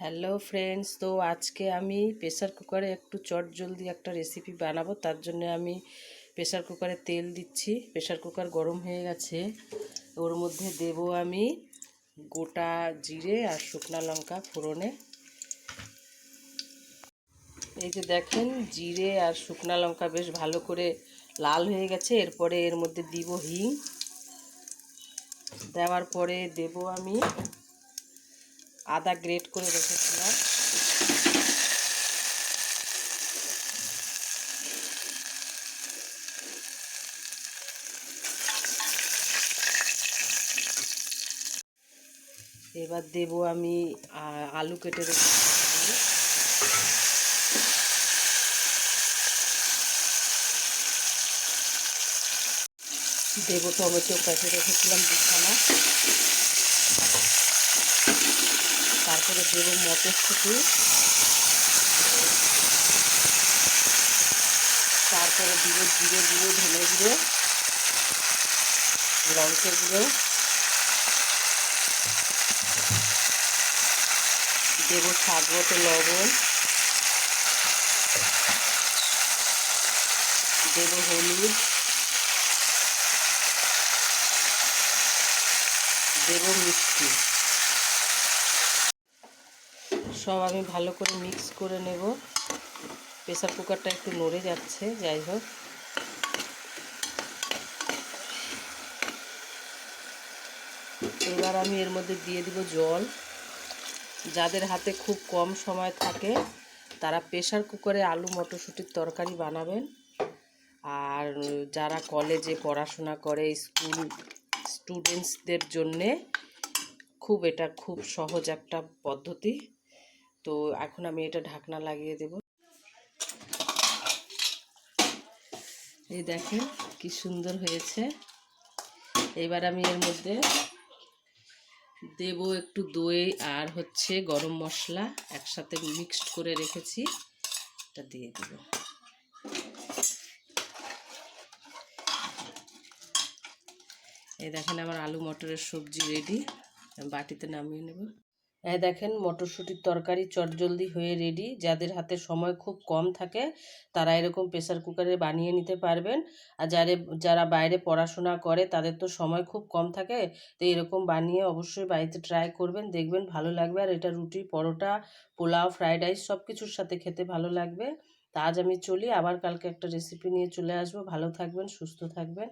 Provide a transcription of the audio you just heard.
Hello friends তো আজকে আমি প্রেসার কুকারে একটু চট জলদি একটা রেসিপি বানাবো। তার জন্য আমি প্রেসার কুকারে তেল দিচ্ছি। প্রেসার কুকার গরম হয়ে গেছে। ওর মধ্যে দেব আমি গোটা জিরে আর শুকনা লঙ্কা ফোড়নে। এই যে দেখেন, জিরে আর শুকনা লঙ্কা বেশ ভালো করে লাল হয়ে গেছে। এরপরে এর মধ্যে দিব হিং। দেওয়ার পরে দেব আমি আদা গ্রেট করে রেখেছিলাম। এবার দেব আমি আলু কেটে রেখেছি দেব টমেটো কেটে রেখেছিলাম দুখানা। তারপরে দেবো মটরশুঁটি। তারপরে দিব জিরে গুঁড়ো, ধনে গুঁড়ো, লঙ্কের গুঁড়ো। দেব স্বাদ লবণ। দেব হলুদ। দেব মিষ্টি। সব আমি ভালো করে মিক্স করে নেব। প্রেসার কুকারটা একটু নড়ে যাচ্ছে, যাই হোক। এবার আমি এর মধ্যে দিয়ে দিব জল। যাদের হাতে খুব কম সময় থাকে, তারা প্রেশার কুকারে আলু মটরশুঁটির তরকারি বানাবেন। আর যারা কলেজে পড়াশোনা করে স্কুল স্টুডেন্টসদের জন্যে খুব এটা খুব সহজ একটা পদ্ধতি। তো এখন আমি এটা ঢাকনা লাগিয়ে দেব। এই দেখেন কি সুন্দর হয়েছে। এবার আমি এর মধ্যে দেব একটু দই আর হচ্ছে গরম মশলা একসাথে মিক্সড করে রেখেছি। এটা দিয়ে দেব। এই দেখেন আমার আলু মটরের সবজি রেডি। বাটিতে নামিয়ে নেব। হ্যাঁ দেখেন, মটরশুঁটির তরকারি চটজলদি হয়ে রেডি যাদের হাতে সময় খুব কম থাকে, তারা এরকম প্রেসার কুকারে বানিয়ে নিতে পারবেন। আর যারা যারা বাইরে পড়াশোনা করে, তাদের তো সময় খুব কম থাকে। তো এরকম বানিয়ে অবশ্যই বাড়িতে ট্রাই করবেন, দেখবেন ভালো লাগবে। আর এটা রুটি, পরোটা, পোলাও ফ্রাইড রাইস সব কিছুর সাথে খেতে ভালো লাগবে। তা আজ আমি চলি, আবার কালকে একটা রেসিপি নিয়ে চলে আসব। ভালো থাকবেন, সুস্থ থাকবেন।